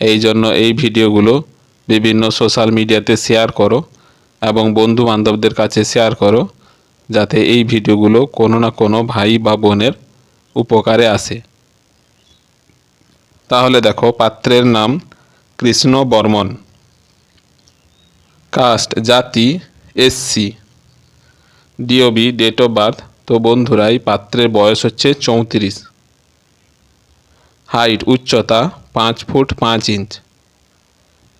এই জন্য এই ভিডিওগুলো বিভিন্ন সোশ্যাল মিডিয়াতে শেয়ার করো এবং বন্ধু বান্ধবদের কাছে শেয়ার করো, যাতে এই ভিডিওগুলো কোনো না কোনো ভাই বা বোনের উপকারে আসে। তাহলে দেখো, পাত্রের নাম কৃষ্ণ বর্মন। কাস্ট জাতি SC DOB date of birth তো বন্ধুরা এই পাত্রের বয়স হচ্ছে চৌত্রিশ। হাইট উচ্চতা পাঁচ ফুট পাঁচ ইঞ্চ।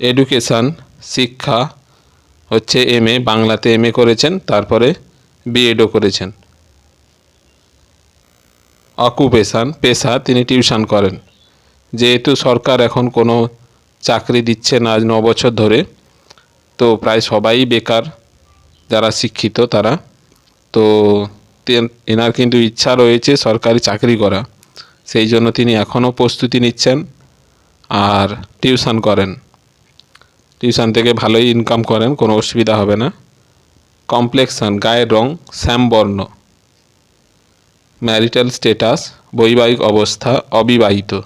এডুকেশান শিক্ষা হচ্ছে এম এ বাংলাতে এম এ করেছেন, তারপরে বিএডও করেছেন। অকুপেশান পেশা, তিনি টিউশন করেন। যেহেতু সরকার এখন কোনো চাকরি দিচ্ছে না আজ ন বছর ধরে, তো প্রায় সবাই বেকার, যারা শিক্ষিত তারা। তো, এনার কিন্তু ইচ্ছা রয়েছে সরকারি চাকরি করা। সেই জন্য তিনি এখনও প্রস্তুতি নিচ্ছেন। আর টিউশন করেন। টিউশন থেকে ভালোই ইনকাম করেন, কোনো অসুবিধা হবে না। কমপ্লেক্সান গায়ের রং, শ্যামবর্ণ। ম্যারিটাল স্টেটাস, বৈবাহিক অবস্থা অবিবাহিত।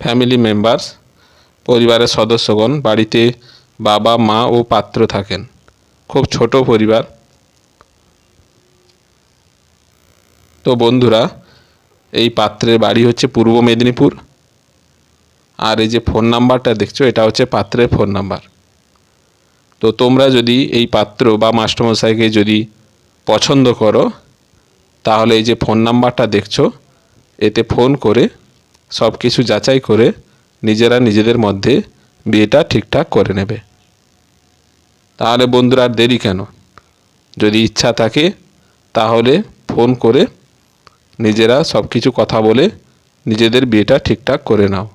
ফ্যামিলি মেম্বার্স, পরিবারের সদস্যগণ, বাড়িতে বাবা, মা ও পাত্র থাকেন। খুব ছোট পরিবার। তো বন্ধুরা, এই পাত্রের বাড়ি হচ্ছে পূর্ব মেদিনীপুর। আর এই যে ফোন নাম্বারটা দেখছ, এটা হচ্ছে পাত্রের ফোন নাম্বার তো তোমরা যদি এই পাত্র বা মাস্টারমশাইকে যদি পছন্দ করো, তাহলে এই যে ফোন নাম্বারটা দেখছ, এতে ফোন করে সব কিছু যাচাই করে নিজেরা নিজেদের মধ্যে বিয়েটা ঠিকঠাক করে নেবে। তাহলে বন্ধুরা আর দেরি কেন? যদি ইচ্ছা থাকে, তাহলে ফোন করে নিজেরা সব কিছু কথা বলে নিজেদের বিয়েটা ঠিকঠাক করে নাও।